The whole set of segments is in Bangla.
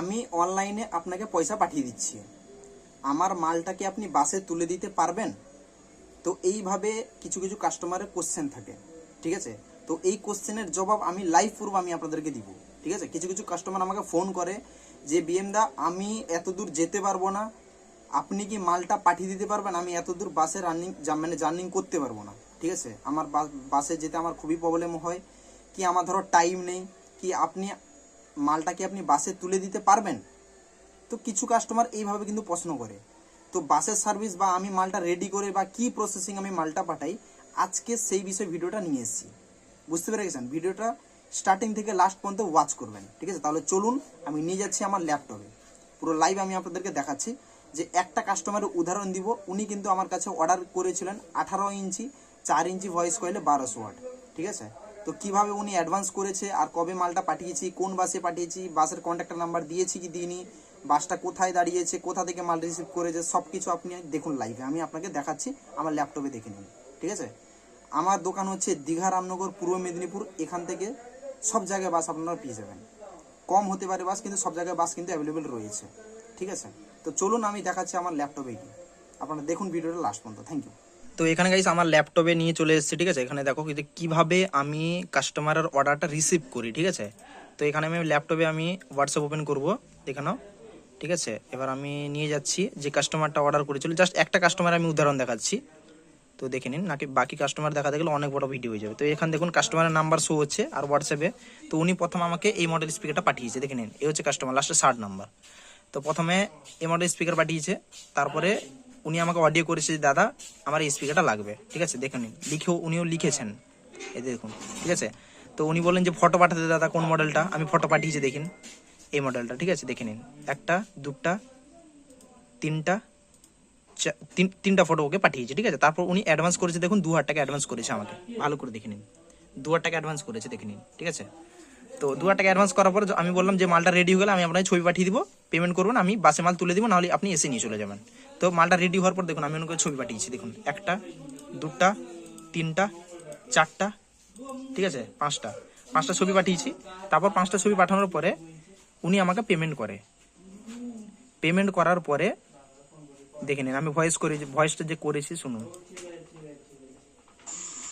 আমি অনলাইনে আপনাকে পয়সা পাঠিয়ে দিচ্ছি। আমার মালটাকে আপনি বাসে তুলে দিতে পারবেন? তো এইভাবে কিছু কিছু কাস্টমারের কোশ্চেন থাকে, ঠিক আছে? তো এই কোশ্চেনের জবাব আমি লাইভ প্রুফ আমি আপনাদেরকে দিব, ঠিক আছে? কিছু কিছু কাস্টমার আমাকে ফোন করে যে, বিএম দা, আমি এত দূর যেতে পারব না। আপনি কি মালটা পাঠিয়ে দিতে পারবেন? আমি এত দূর বাসে রানিং মানে জার্নিং করতে পারব না। ঠিক আছে? আমার বাসে যেতে আমার খুবই প্রবলেম হয়। কি আমার ধরো টাইম নেই? কি আপনি মালটাকে আপনি বাসে তুলে দিতে পারবেন? তো কিছু কাস্টমার এইভাবে কিন্তু প্রশ্ন করে। তো বাসের সার্ভিস বা আমি মালটা রেডি করে বা কি প্রসেসিং আমি মালটা পাঠাই, আজকে সেই বিষয়ে ভিডিওটা নিয়ে এসেছি। বুঝতে পেরে গেছেন? ভিডিওটা স্টার্টিং থেকে লাস্ট পর্যন্ত ওয়াচ করবেন, ঠিক আছে? তাহলে চলুন, আমি নিয়ে যাচ্ছি আমার ল্যাপটপে পুরো লাইভ আমি আপনাদেরকে দেখাচ্ছি যে একটা কাস্টমারের উদাহরণ দিব। উনি কিন্তু আমার কাছে অর্ডার করেছিলেন আঠারো ইঞ্চি, চার ইঞ্চি ভয়েস কয়েলে বারোশো ওয়াট, ঠিক আছে? তো কীভাবে উনি অ্যাডভান্স করেছে আর কবে মালটা পাঠিয়েছি, কোন বাসে পাঠিয়েছি, বাসের কন্ট্যাক্টার নাম্বার দিয়েছি কি দিইনি, বাসটা কোথায় দাঁড়িয়েছে, কোথা থেকে মাল রিসিভ করেছে সব কিছু আপনি দেখুন লাইভে আমি আপনাকে দেখাচ্ছি, আমার ল্যাপটপে দেখে নিন, ঠিক আছে? আমার দোকান হচ্ছে দীঘা রামনগর, পূর্ব মেদিনীপুর, এখান থেকে সব জায়গায় বাস আপনারা পেয়ে যাবেন। কম হতে পারে বাস, কিন্তু সব জায়গায় বাস কিন্তু অ্যাভেলেবেল রয়েছে, ঠিক আছে? তো চলুন আমি দেখাচ্ছি আমার ল্যাপটপে গিয়ে। আপনারা দেখুন ভিডিওটা লাস্ট পর্যন্ত থ্যাংক ইউ তো এখানে গাইস আমার ল্যাপটপে নিয়ে চলে এসেছে, ঠিক আছে? এখানে দেখো যে কীভাবে আমি কাস্টমারের অর্ডারটা রিসিভ করি, ঠিক আছে? তো এখানে আমি ল্যাপটপে আমি হোয়াটসঅ্যাপ ওপেন করব, দেখে নাও, ঠিক আছে? এবার আমি নিয়ে যাচ্ছি যে কাস্টমারটা অর্ডার করেছিল। জাস্ট একটা কাস্টমার আমি উদাহরণ দেখাচ্ছি। তো দেখে নিন, নাকি বাকি কাস্টমার দেখাতে গেলে অনেক বড় ভিডিও হয়ে যাবে। তো এখানে দেখুন কাস্টমারের নাম্বার শো হচ্ছে আর হোয়াটসঅ্যাপে তো উনি প্রথম আমাকে এই মডেল স্পিকারটা পাঠিয়েছে, দেখে নিন। এই হচ্ছে কাস্টমার লাস্টে ষাট নাম্বার তো প্রথমে এই মডেল স্পিকার পাঠিয়েছে, তারপরে উনি আমাকে অডিও করেছে যে, দাদা, আমার এই স্পিকারটা লাগবে। ঠিক আছে, দেখে নিন। লিখেও উনিও লিখেছেন। এই দেখুন, ঠিক আছে? তো উনি বললেন যে, ফটো পাঠাতে দাদা, কোন মডেলটা আমি ফটো পাঠিয়েছি দেখেন এই মডেলটা ঠিক আছে? দেখে নিন। একটা, দুটা, তিনটা তিন, তিনটা ফটো ওকে পাঠিয়েছে, ঠিক আছে? তারপর উনি অ্যাডভান্স করেছে, দেখুন, দু হাজার টাকা অ্যাডভান্স করেছে আমাকে। ভালো করে দেখে নিন। দু হাজার টাকা অ্যাডভান্স করেছে, দেখে নিন, ঠিক আছে? তো দু হাজার টাকা অ্যাডভান্স করার পর আমি বললাম যে মালটা রেডি হয়ে গেলে আমি আপনাকে ছবি পাঠিয়ে দিব পেমেন্ট করবেন, আমি বাসে মাল তুলে দিব, নাহলে আপনি এসে নিয়ে চলে যাবেন। তো মালটা রেডি হওয়ার পর দেখুন, আমি ওনাকে ছবি পাঠিয়েছি, দেখুন, একটা, দুটা, তিনটা, চারটা, ঠিক আছে, পাঁচটা। পাঁচটা ছবি পাঠিয়েছি, তারপর পাঁচটা ছবি পাঠানোর পরে উনি আমাকে পেমেন্ট করে। পেমেন্ট করার পরে দেখে নিন, আমি ভয়েস করে ভয়েসটা যে করেছি, শুনুন।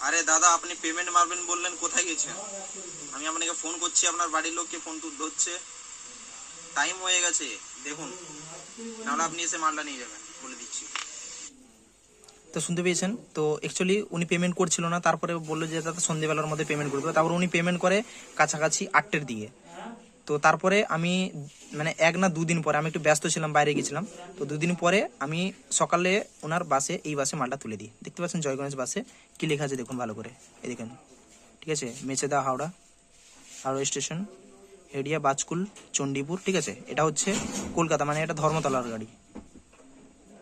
আরে দাদা, আপনি পেমেন্ট মারবেন বললেন, কোথায় গেছেন আমি আপনাকে ফোন করছি, আপনার বাড়ির লোককে ফোন তুল ধরছে। টাইম হয়ে গেছে, দেখুন। নাহলে আপনি এসে মালটা নিয়ে যাবেন, বলে দিচ্ছি। তো শুনতে পেয়েছেন? তো অ্যাকচুয়ালি উনি পেমেন্ট করছিল না, তারপরে বলল যে, দাদা সন্ধ্যেবেলার মধ্যে পেমেন্ট করে দেবে। তারপর উনি পেমেন্ট করে কাছাকাছি আটটের দিকে। তো তারপরে আমি মানে এক না দুদিন পরে, আমি একটু ব্যস্ত ছিলাম, বাইরে গেছিলাম। তো দুদিন পরে আমি সকালে ওনার বাসে, এই বাসে মালটা তুলে দিই। দেখতে পাচ্ছেন জয়গণেশ বাসে কি লেখা আছে দেখুন ভালো করে। এই ঠিক আছে? মেচেদা হাওড়া হাওড়া স্টেশন, হেডিয়া, বাজকুল, চণ্ডীপুর, ঠিক আছে? এটা হচ্ছে কলকাতা মানে এটা ধর্মতলার গাড়ি।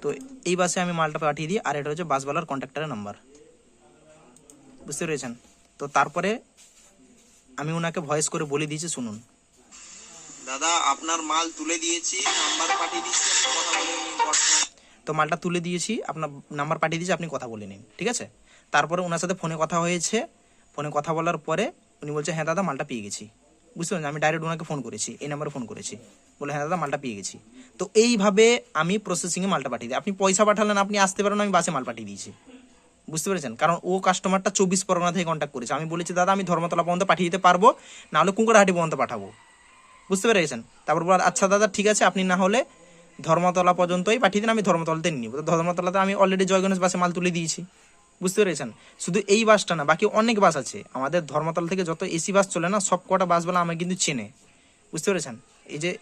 তো এই বাসে আমি মালটা পাঠিয়ে দিই, আর এটা হচ্ছে বাসওয়ালার কন্ট্যাক্টারের নাম্বার। বুঝতে পেরেছেন? তো তারপরে আমি ওনাকে ভয়েস করে বলে দিয়েছি, শুনুন। দাদা, আপনার মাল তুলে দিয়েছি, নাম্বার পাঠিয়ে দিচ্ছি কথা বলে নিন তো মালটা তুলে দিয়েছি, আপনার নাম্বার পাঠিয়ে দিয়েছি, আপনি কথা বলে নিন, ঠিক আছে? তারপরে ওনার সাথে ফোনে কথা হয়েছে। ফোনে কথা বলার পরে উনি বলছে হ্যাঁ দাদা, মালটা পেয়ে গেছি। বুঝতে পারছেন আমি ডাইরেক্ট ওনাকে ফোন করেছি, এই নাম্বারে ফোন করেছি। বলে হ্যাঁ দাদা, মালটা পেয়ে গেছি। তো এইভাবে আমি প্রসেসিংয়ে মালটা পাঠিয়ে দিই। আপনি পয়সা পাঠালেন, আপনি আসতে পারেন, আমি বাসে মাল পাঠিয়ে দিয়েছি। বুঝতে পেরেছেন? কারণ ও কাস্টমারটা চব্বিশ পরগনা থেকে কন্ট্যাক্ট করেছে। আমি বলেছি, দাদা, আমি ধর্মতলা পর্যন্ত পাঠিয়ে দিতে পারব, নাহলে কুঙ্কড়াহাটি পর্যন্ত পাঠাবো। বুঝতে পেরেছেন? তারপর বল আচ্ছা দাদা, ঠিক আছে, আপনি না হলে ধর্মতলা পর্যন্তই পাঠিয়ে দিন, আমি ধর্মতলাতে নিয়ে নিব। তো ধর্মতলাতে আমি অলরেডি জয়গণেশ বাসে মাল তুলে দিয়েছি। বুঝতে পেরেছেন? শুধু এই বাসটা না, বাকি অনেক বাস আছে। আমাদের ধর্মতলা থেকে যত এসি বাস চলে না, সব কটা বাসগুলো আমাকে কিন্তু চেনে। বুঝতে পেরেছেন? এই যে,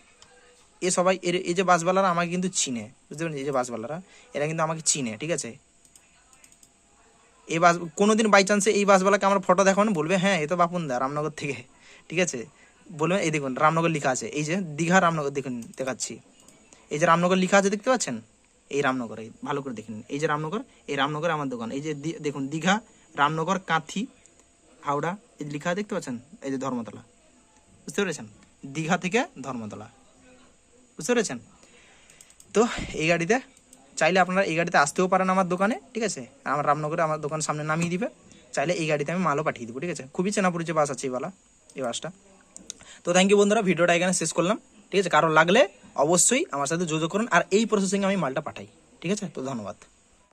এ সবাই, এর, এই যে বাসওয়ালারা আমাকে কিন্তু চিনে। বুঝতে পেরেছেন? এই যে বাসওয়ালারা, এরা কিন্তু আমাকে চিনে, ঠিক আছে? এই বাস, কোনোদিন বাই চান্সে এই বাসওয়ালাকে আমার ফটো দেখানো বলবে হ্যাঁ এ তো বাপুন দা রামনগর থেকে। ঠিক আছে? বলবে এই দেখুন, রামনগর লেখা আছে। এই যে দীঘা রামনগর দেখুন, দেখাচ্ছি। এই যে রামনগর লেখা আছে, দেখতে পাচ্ছেন? এই রামনগর এই ভালো করে দেখুন এই যে রামনগর, এই রামনগর আমার দোকান। এই যে দেখুন, দীঘা, রামনগর, কাঁথি, হাওড়া, এই যে লেখা দেখতে পাচ্ছেন? এই যে ধর্মতলা। বুঝতে পেরেছেন? দীঘা থেকে ধর্মতলা। বুঝতে পেরেছেন? তো এই গাড়িতে, চাইলে আপনারা এই গাড়িতে আসতেও পারেন আমার দোকানে, ঠিক আছে? আমার রামনগরে আমার দোকান সামনে নামিয়ে দিবে। চাইলে এই গাড়িতে আমি মালও পাঠিয়ে দেবো, ঠিক আছে? খুবই চেনা পরিচয় বাস আছে এই বালা, এই বাসটা। তো থ্যাংক ইউ বন্ধুরা, ভিডিওটা এখানে শেষ করলাম। ঠিক আছে, কারও লাগলে অবশ্যই আমার সাথে যোগাযোগ করুন, আর এই প্রসেসিংয়ে আমি মালটা পাঠাই। ঠিক আছে, তো ধন্যবাদ।